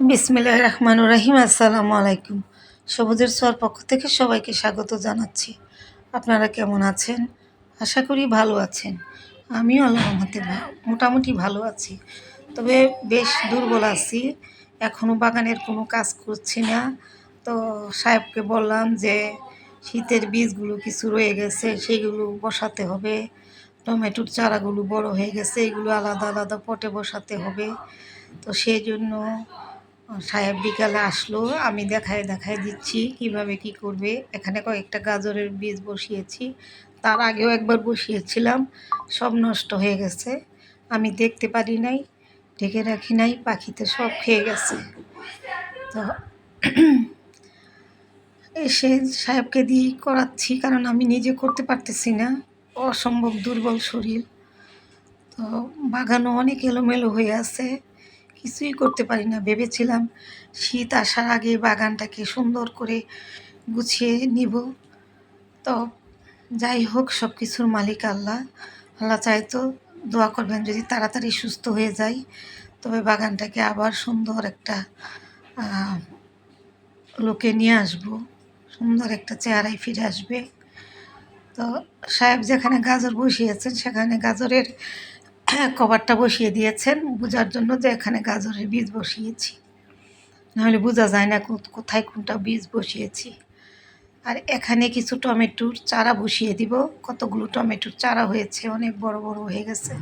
বিসমিল্লাহ রহমান রাহিম, আসসালামু আলাইকুম। সবুজের সোয়ার পক্ষ থেকে সবাইকে স্বাগত জানাচ্ছি। আপনারা কেমন আছেন? আশা করি ভালো আছেন। আমিও আল্লাহ ভা- মোটামুটি ভালো আছি। তবে বেশ দুর্বল আছি। এখনও বাগানের কোনো কাজ করছি না। তো সাহেবকে বললাম যে, শীতের বীজগুলো কিছু রয়ে গেছে, সেগুলো বসাতে হবে। টমেটোর চারাগুলো বড় হয়ে গেছে, এগুলো আলাদা আলাদা পটে বসাতে হবে। তো সেই জন্য সাহেব বিকালে আসলো, আমি দেখায় দেখায় দিচ্ছি কীভাবে কি করবে। এখানে কয়েকটা গাজরের বীজ বসিয়েছি, তার আগেও একবার বসিয়েছিলাম, সব নষ্ট হয়ে গেছে, আমি দেখতে পারি নাই, ঢেকে রাখি নাই, পাখিতে সব খেয়ে গেছে। তো এসে সাহেবকে দিয়ে করাচ্ছি, কারণ আমি নিজে করতে পারতেছি না, অসম্ভব দুর্বল শরীর। তো বাগানও অনেক এলোমেলো হয়ে আছে কিছুই করতে পারি না। ভেবেছিলাম শীত আসার আগে বাগানটাকে সুন্দর করে গুছিয়ে নিব। তো যাই হোক সব কিছুর মালিক আল্লাহ। আল্লাহ চাইতো দোয়া করবেন যদি তাড়াতাড়ি সুস্থ হয়ে যাই। তবে বাগানটাকে আবার সুন্দর একটা লোকে নিয়ে আসব। সুন্দর একটা চেহারায় ফিরে আসবে। তো সাহেব যেখানে গাজর বসিয়েছেন, সেখানে গাজরের কভারটা বসিয়ে দিয়েছেন বোঝার জন্য যে এখানে গাজরের বীজ বসিয়েছি। নাহলে বোঝা যায় না কোথায় কোনটা বীজ বসিয়েছি। আর এখানে কিছু টমেটোর চারা বসিয়ে দিব। কতগুলো টমেটোর চারা হয়েছে, অনেক বড় বড় হয়ে গেছে।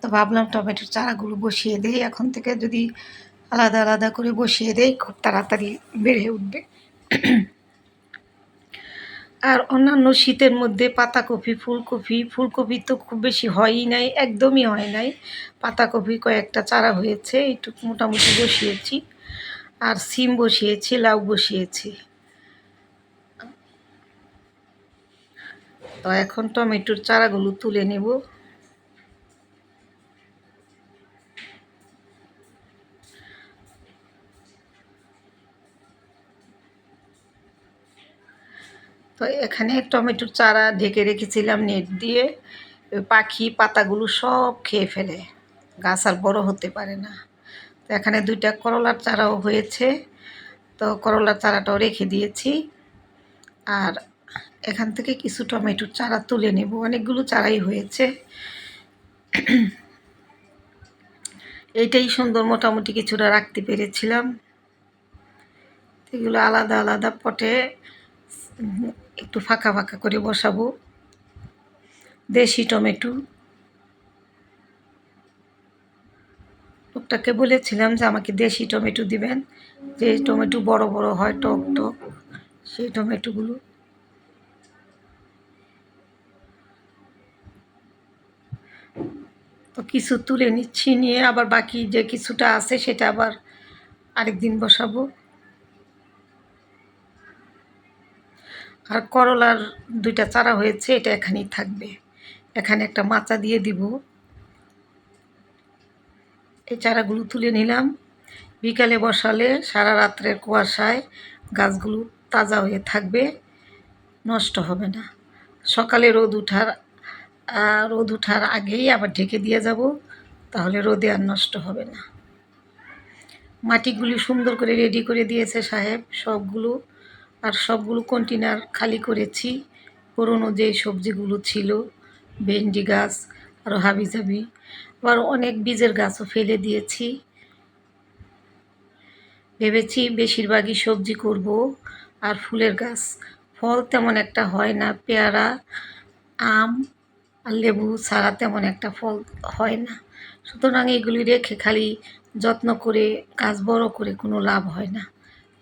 তো ভাবলাম টমেটোর চারাগুলো বসিয়ে দেই। এখন থেকে যদি আলাদা আলাদা করে বসিয়ে দেই, খুব তাড়াতাড়ি বেড়ে উঠবে। আর অন্যান্য শীতের মধ্যে পাতাকপি, ফুলকপি ফুলকপি তো খুব বেশি হয়ই নাই, একদমই হয় নাই। পাতাকপি কয়েকটা চারা হয়েছে, একটু মোটামুটি বসিয়েছি। আর সিম বসিয়েছি, লাউ বসিয়েছি। তো এখন টমেটোর চারাগুলো তুলে নেব। তো এখানে টমেটোর চারা ঢেকে রেখেছিলাম নেট দিয়ে। পাখি, পাতাগুলো সব খেয়ে ফেলে। গাছ আর বড় হতে পারে না। তো এখানে দুইটা করলার চারাও হয়েছে। তো করলার চারাটাও রেখে দিয়েছি। আর এখান থেকে কিছু টমেটোর চারা তুলে নেব। অনেকগুলো চারাই হয়েছে। এইটাই সুন্দর মোটামুটি কিছুটা রাখতে পেরেছিলাম। এগুলো আলাদা আলাদা পটে একটু ফাঁকা ফাঁকা করে বসাবো। দেশি টমেটো। লোকটাকে বলেছিলাম যে, আমাকে দেশি টমেটো দিবেন। যে টমেটো বড় বড় হয়, টক টক, সেই টমেটোগুলো। তো কিছু তুলে নিচ্ছি, নিয়ে আবার বাকি যে কিছুটা আছে, সেটা আবার আরেকদিন বসাবো। আর করলার দুইটা চারা হয়েছে, এটা এখানেই থাকবে। এখানে একটা মাচা দিয়ে দিব। এই চারাগুলো তুলে নিলাম। বিকালে বসালে সারা রাত্রের কুয়াশায় গাছগুলো তাজা হয়ে থাকবে, নষ্ট হবে না। সকালে রোদ উঠার রোদ উঠার আগেই আবার ঢেকে দিয়ে যাব, তাহলে রোদে আর নষ্ট হবে না। মাটিগুলি সুন্দর করে রেডি করে দিয়েছে সাহেব, সবগুলো। আর সবগুলো কন্টেনার খালি করেছি। পুরনো যে সবজিগুলো ছিল, ভেন্ডি গাছ আরও হাবিজাবি, আবার অনেক বীজের গাছও ফেলে দিয়েছি। ভেবেছি বেশিরভাগই সবজি করব, আর ফুলের গাছ। ফল তেমন একটা হয় না, পেয়ারা, আম আর লেবু ছাড়া তেমন একটা ফল হয় না। সুতরাং এগুলি রেখে খালি যত্ন করে, গাছ বড় করে কোনো লাভ হয় না।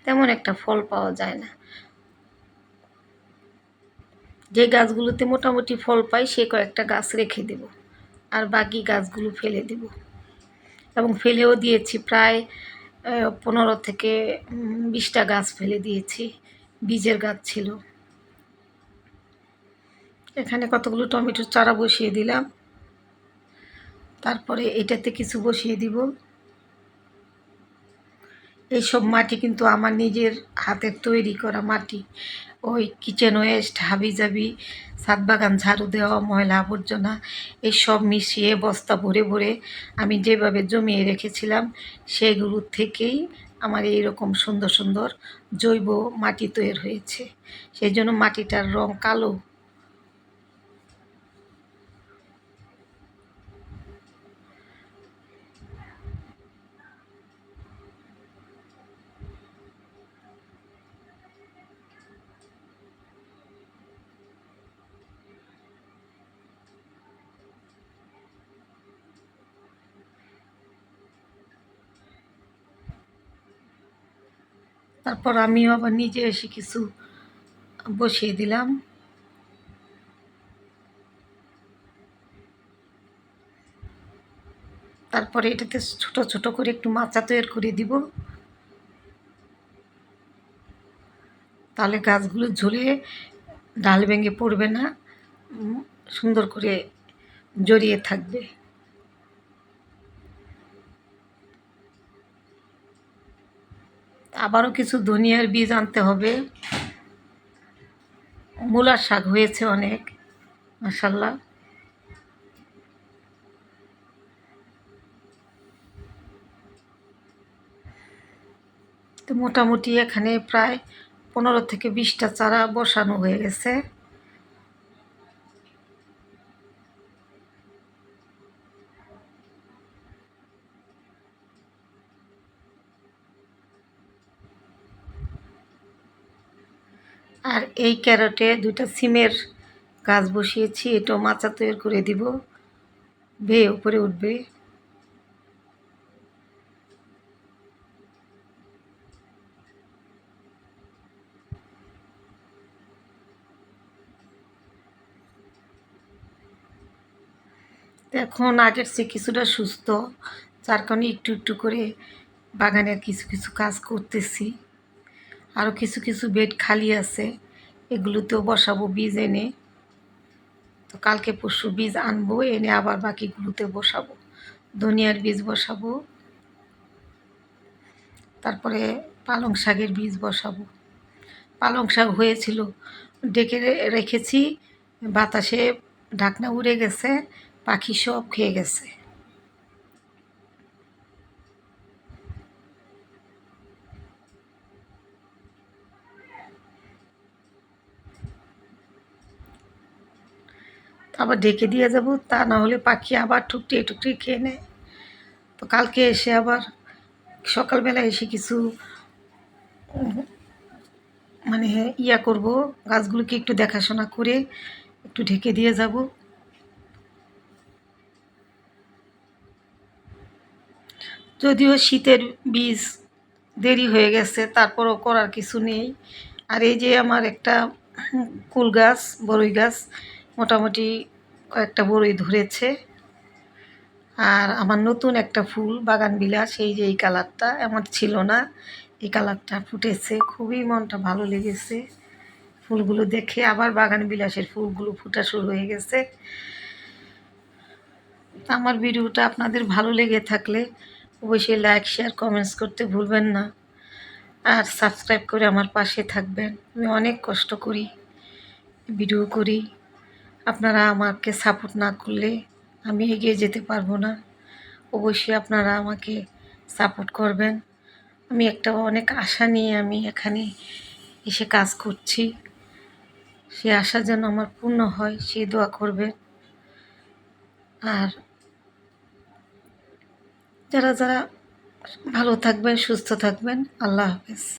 তেমন একটা ফল পাওয়া যায় না। যে গাছগুলোতে মোটামুটি ফল পাই, সে কয়েকটা গাছ রেখে দেব আর বাকি গাছগুলো ফেলে দেব। এবং ফেলেও দিয়েছি প্রায় পনেরো থেকে বিশটা গাছ ফেলে দিয়েছি। বীজের গাছ ছিল। এখানে কতগুলো টমেটোর চারা বসিয়ে দিলাম। তারপরে এটাতে কিছু বসিয়ে দিব। এইসব মাটি কিন্তু আমার নিজের হাতের তৈরি করা মাটি। ওই কিচেন ওয়েস্ট হাবিজাবি ছাদ বাগান ঝাড়ু দেওয়া, ময়লা আবর্জনা এইসব মিশিয়ে বস্তা ভরে ভরে আমি যেভাবে জমিয়ে রেখেছিলাম সেগুলোর থেকেই আমার এইরকম সুন্দর সুন্দর জৈব মাটি তৈরি হয়েছে। সেই জন্য মাটিটার রং কালো তারপর আমিও আবার নিজে এসে কিছু বসিয়ে দিলাম। তারপরে এটাতে ছোট ছোট করে একটু মাচা তৈরি করে দিব। তাহলে গাছগুলো ঝুলে ডাল ভেঙে পড়বে না সুন্দর করে জড়িয়ে থাকবে। আবারও কিছু ধনিয়ার বীজ আনতে হবে। মূলার শাক হয়েছে অনেক মাসাল্লাহ তো মোটামুটি এখানে প্রায় পনেরো থেকে বিশটা চারা বসানো হয়ে গেছে। আর এই ক্যারটে দুটা সিমের গাছ বসিয়েছি, এটাও মাচা তৈরি করে দিব। বেয়ে উপরে উঠবে। এখন আগের চেয়ে কিছুটা সুস্থ, যার কারণে একটু একটু করে বাগানের কিছু কিছু কাজ করতেছি। আরও কিছু কিছু বেড খালি আছে, এগুলোতেও বসাবো বীজ এনে। তো কালকে পরশু বীজ আনব, এনে আবার বাকিগুলোতে বসাবো। ধনিয়ার বীজ বসাবো। তারপরে পালং শাকের বীজ বসাবো। পালং শাক হয়েছিল, ডেকে রেখেছি, বাতাসে ঢাকনা উড়ে গেছে, পাখি সব খেয়ে গেছে। আবার ঢেকে দিয়ে যাব, তা না হলে পাখি আবার টুকটি টুকটি খেয়ে নেয়। তো কালকে এসে আবার সকালবেলা এসে কিছু মানে ইয়া করব, গাছগুলোকে একটু দেখাশোনা করে একটু ঢেকে দিয়ে যাব। যদিও শীতের বীজ দেরি হয়ে গেছে, তারপরও করার কিছু নেই। আর এই যে আমার একটা কুল গাছ বড়ই গাছ মোটামুটি কয়েকটা বড়ই ধরেছে। আর আমার নতুন একটা ফুল, বাগান বিলাস, এই যে এই কালারটা আমার ছিল না। এই কালারটা ফুটেছে, খুবই মনটা ভালো লেগেছে। ফুলগুলো দেখে আবার বাগান বিলাসের ফুলগুলো ফুটা শুরু হয়ে গেছে। আমার ভিডিওটা আপনাদের ভালো লেগে থাকলে অবশ্যই লাইক শেয়ার কমেন্টস করতে ভুলবেন না। আর সাবস্ক্রাইব করে আমার পাশে থাকবেন। আমি অনেক কষ্ট করি, ভিডিও করি। আপনারা আমাকে সাপোর্ট না করলে আমি এগিয়ে যেতে পারব না। অবশ্যই আপনারা আমাকে সাপোর্ট করবেন। আমি একটা অনেক আশা নিয়ে আমি এখানে এসে কাজ করছি। সে আশা যেন আমার পূর্ণ হয় সেই দোয়া করবেন। আর যারা যারা ভালো থাকবেন, সুস্থ থাকবেন, আল্লাহ হাফেজ।